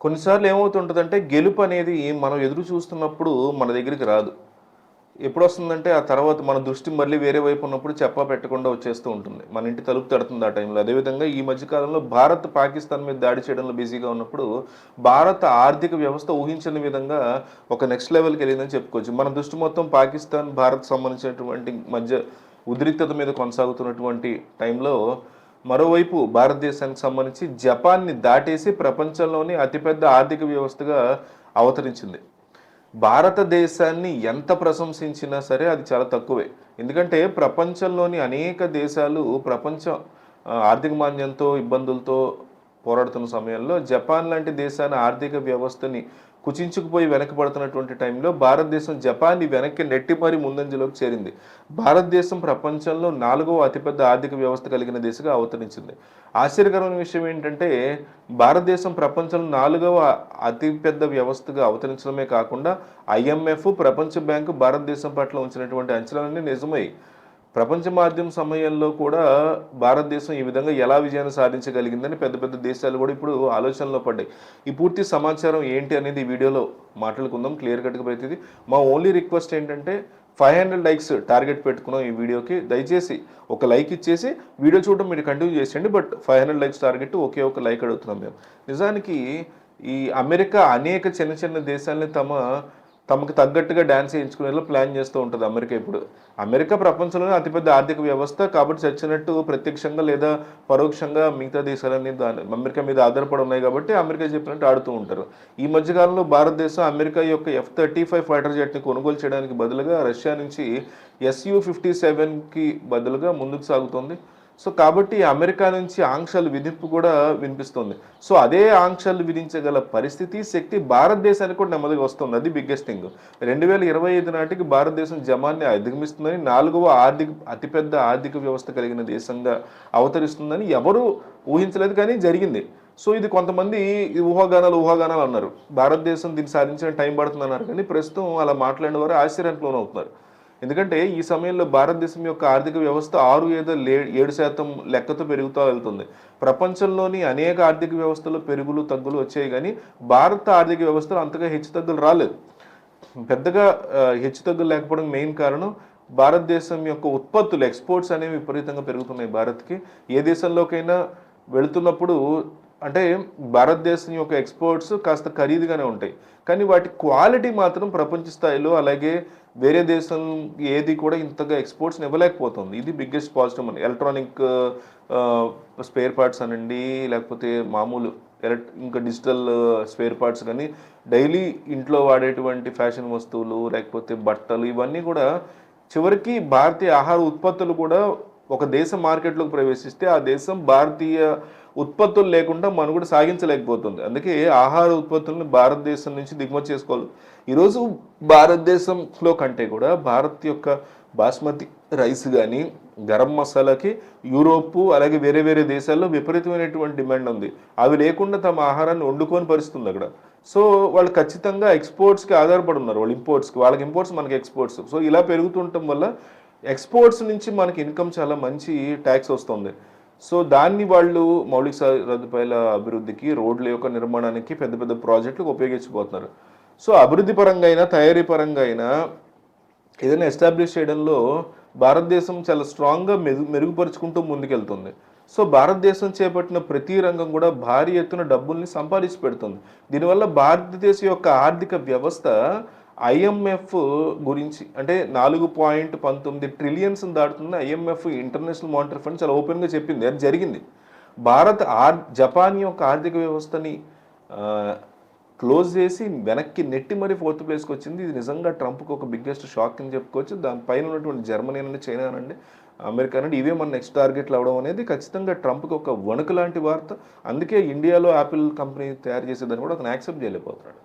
కొన్నిసార్లు ఏమవుతుంటుందంటే గెలుపు అనేది మనం ఎదురు చూస్తున్నప్పుడు మన దగ్గరికి రాదు. ఎప్పుడు వస్తుందంటే ఆ తర్వాత మన దృష్టి మళ్ళీ వేరే వైపు ఉన్నప్పుడు చెప్పా పెట్టకుండా వచ్చేస్తూ ఉంటుంది. మన ఇంటి తలుపు తడుతుంది ఆ టైంలో. అదేవిధంగా ఈ మధ్యకాలంలో భారత్ పాకిస్తాన్ మీద దాడి చేయడంలో బిజీగా ఉన్నప్పుడు భారత ఆర్థిక వ్యవస్థ ఊహించని విధంగా ఒక నెక్స్ట్ లెవెల్కి వెళ్ళిందని చెప్పుకోవచ్చు. మన దృష్టి మొత్తం పాకిస్తాన్ భారత్ సంబంధించినటువంటి మధ్య ఉద్రిక్తత మీద కొనసాగుతున్నటువంటి టైంలో మరోవైపు భారతదేశానికి సంబంధించి జపాన్ని దాటేసి ప్రపంచంలోని అతిపెద్ద ఆర్థిక వ్యవస్థగా అవతరించింది. భారతదేశాన్ని ఎంత ప్రశంసించినా సరే అది చాలా తక్కువే. ఎందుకంటే ప్రపంచంలోని అనేక దేశాలు ప్రపంచం ఆర్థిక మాంద్యంతో ఇబ్బందులతో పోరాడుతున్న సమయంలో జపాన్ లాంటి దేశాన్ని ఆర్థిక వ్యవస్థని కుచించుకుపోయి వెనకబడుతున్నటువంటి టైంలో భారతదేశం జపాన్ని వెనక్కి నెట్టి మరీ ముందంజలోకి చేరింది. భారతదేశం ప్రపంచంలో నాలుగవ అతిపెద్ద ఆర్థిక వ్యవస్థ కలిగిన దిశగా అవతరించింది. ఆశ్చర్యకరమైన విషయం ఏంటంటే భారతదేశం ప్రపంచంలో నాలుగవ అతిపెద్ద వ్యవస్థగా అవతరించడమే కాకుండా ఐఎంఎఫ్ ప్రపంచ బ్యాంకు భారతదేశం పట్ల ఉంచినటువంటి అంచనాలన్నీ నిజమై ప్రపంచ మాధ్యమ సమయంలో కూడా భారతదేశం ఈ విధంగా ఎలా విజయాన్ని సాధించగలిగిందని పెద్ద పెద్ద దేశాలు కూడా ఇప్పుడు ఆలోచనలో పడ్డాయి. ఈ పూర్తి సమాచారం ఏంటి అనేది ఈ వీడియోలో మాట్లాడుకుందాం క్లియర్ కట్గా ప్రతిది. మా ఓన్లీ రిక్వెస్ట్ ఏంటంటే ఫైవ్ హండ్రెడ్ లైక్స్ టార్గెట్ పెట్టుకున్నాం ఈ వీడియోకి. దయచేసి ఒక లైక్ ఇచ్చేసి వీడియో చూడడం మీరు కంటిన్యూ చేసేయండి but five hundred likes target ఒకే ఒక లైక్ అడుగుతున్నాం మేము. నిజానికి ఈ అమెరికా అనేక చిన్న చిన్న దేశాలని తమ తమకు తగ్గట్టుగా డ్యాన్స్ చేయించుకునేలా ప్లాన్ చేస్తూ ఉంటుంది అమెరికా ఇప్పుడు. అమెరికా ప్రపంచంలోనే అతిపెద్ద ఆర్థిక వ్యవస్థ కాబట్టి చచ్చినట్టు ప్రత్యక్షంగా లేదా పరోక్షంగా మిగతా దేశాలన్నీ దాని అమెరికా మీద ఆధారపడి ఉన్నాయి కాబట్టి అమెరికా చెప్పినట్టు ఆడుతూ ఉంటారు. ఈ మధ్యకాలంలో భారతదేశం అమెరికా యొక్క ఎఫ్ థర్టీ ఫైవ్ ఫైటర్ జెట్ని కొనుగోలు చేయడానికి బదులుగా రష్యా నుంచి ఎస్యూ ఫిఫ్టీ సెవెన్కి బదులుగా ముందుకు సాగుతుంది. సో కాబట్టి అమెరికా నుంచి ఆంక్షలు విధింపు కూడా వినిపిస్తుంది. సో అదే ఆంక్షలు విధించగల పరిస్థితి శక్తి భారతదేశానికి కూడా నెమ్మదిగా వస్తుంది. అది బిగ్గెస్ట్ థింగ్ రెండు వేల ఇరవై ఐదు నాటికి భారతదేశం జమాన్ని అధిగమిస్తుందని నాలుగవ ఆర్థిక అతిపెద్ద ఆర్థిక వ్యవస్థ కలిగిన దేశంగా అవతరిస్తుందని ఎవరు ఊహించలేదు కానీ జరిగింది. సో ఇది కొంతమంది ఊహాగానాలు ఊహాగానాలు అన్నారు. భారతదేశం దీన్ని సాధించిన టైం పడుతుంది అన్నారు కానీ ప్రస్తుతం అలా మాట్లాడిన వారు ఆశ్చర్యానికి లోనవుతున్నారు. ఎందుకంటే ఈ సమయంలో భారతదేశం యొక్క ఆర్థిక వ్యవస్థ ఆరు ఏదో లే ఏడు శాతం లెక్కతో పెరుగుతూ వెళ్తుంది. ప్రపంచంలోని అనేక ఆర్థిక వ్యవస్థలు పెరుగులు తగ్గులు వచ్చాయి కానీ భారత ఆర్థిక వ్యవస్థలో అంతగా హెచ్చు తగ్గులు రాలేదు. పెద్దగా హెచ్చు తగ్గులు లేకపోవడం మెయిన్ కారణం భారతదేశం యొక్క ఉత్పత్తులు ఎక్స్పోర్ట్స్ అనేవి విపరీతంగా పెరుగుతున్నాయి భారత్కి. ఏ దేశంలోకైనా వెళుతున్నప్పుడు అంటే భారతదేశం యొక్క ఎక్స్పోర్ట్స్ కాస్త ఖరీదుగానే ఉంటాయి. కానీ వాటి క్వాలిటీ మాత్రం ప్రపంచ స్థాయిలో అలాగే వేరే దేశం ఏది కూడా ఇంతగా ఎక్స్పోర్ట్స్ని ఇవ్వలేకపోతుంది. ఇది బిగ్గెస్ట్ పాజిటివ్ అని ఎలక్ట్రానిక్ స్పేర్ పార్ట్స్ అనండి లేకపోతే మామూలు ఎలక్ట్ ఇంకా డిజిటల్ స్పేర్ పార్ట్స్ కానీ డైలీ ఇంట్లో వాడేటువంటి ఫ్యాషన్ వస్తువులు లేకపోతే బట్టలు ఇవన్నీ కూడా చివరికి భారతీయ ఆహార ఉత్పత్తులు కూడా ఒక దేశం మార్కెట్లోకి ప్రవేశిస్తే ఆ దేశం భారతీయ ఉత్పత్తులు లేకుండా మనం కూడా సాగించలేకపోతుంది. అందుకే ఆహార ఉత్పత్తులను భారతదేశం నుంచి దిగుమతి చేసుకోవాలి. ఈరోజు భారతదేశంలో కంటే కూడా భారత్ యొక్క బాస్మతి రైస్ కానీ గరం మసాలాకి యూరోపు అలాగే వేరే వేరే దేశాల్లో విపరీతమైనటువంటి డిమాండ్ ఉంది. అవి లేకుండా తమ ఆహారాన్ని వండుకొని పరిస్థితుంది అక్కడ. సో వాళ్ళు ఖచ్చితంగా ఎక్స్పోర్ట్స్కి ఆధారపడి ఉన్నారు. వాళ్ళు ఇంపోర్ట్స్కి వాళ్ళకి ఇంపోర్ట్స్ మనకి ఎక్స్పోర్ట్స్. సో ఇలా పెరుగుతుండటం వల్ల ఎక్స్పోర్ట్స్ నుంచి మనకి ఇన్కమ్ చాలా మంచి ట్యాక్స్ వస్తుంది. సో దాన్ని వాళ్ళు మౌలిక సదుపాయాల అభివృద్ధికి రోడ్ల యొక్క నిర్మాణానికి పెద్ద పెద్ద ప్రాజెక్టులకు ఉపయోగించబోతున్నారు. సో అభివృద్ధి పరంగా అయినా తయారీ పరంగా అయినా ఏదైనా ఎస్టాబ్లిష్ చేయడంలో భారతదేశం చాలా స్ట్రాంగ్గా మెరుగు మెరుగుపరుచుకుంటూ ముందుకెళ్తుంది. సో భారతదేశం చేపట్టిన ప్రతి రంగం కూడా భారీ ఎత్తున డబ్బుల్ని సంపాదించి పెడుతుంది. దీనివల్ల భారతదేశం యొక్క ఆర్థిక వ్యవస్థ ఐఎంఎఫ్ గురించి అంటే నాలుగు పాయింట్ పంతొమ్మిది ట్రిలియన్స్ దాటుతున్న ఐఎంఎఫ్ ఇంటర్నేషనల్ మానిటరీ ఫండ్ చాలా ఓపెన్గా చెప్పింది. అది జరిగింది. భారత్ ఆర్ జపాన్ యొక్క ఆర్థిక వ్యవస్థని క్లోజ్ చేసి వెనక్కి నెట్టి మరీ ఫోర్త్ ప్లేస్కి వచ్చింది. ఇది నిజంగా ట్రంప్కి ఒక బిగ్గెస్ట్ షాక్ అని చెప్పుకోవచ్చు. దానిపైన ఉన్నటువంటి జర్మనీ అనండి చైనా అనండి అమెరికా అనండి ఇవే మన నెక్స్ట్ టార్గెట్లు అవడం అనేది ఖచ్చితంగా ట్రంప్కి ఒక వణుకు లాంటి వార్త. అందుకే ఇండియాలో యాపిల్ కంపెనీ తయారు చేసేదాన్ని కూడా అతను యాక్సెప్ట్ చేయలేకపోతున్నాడు.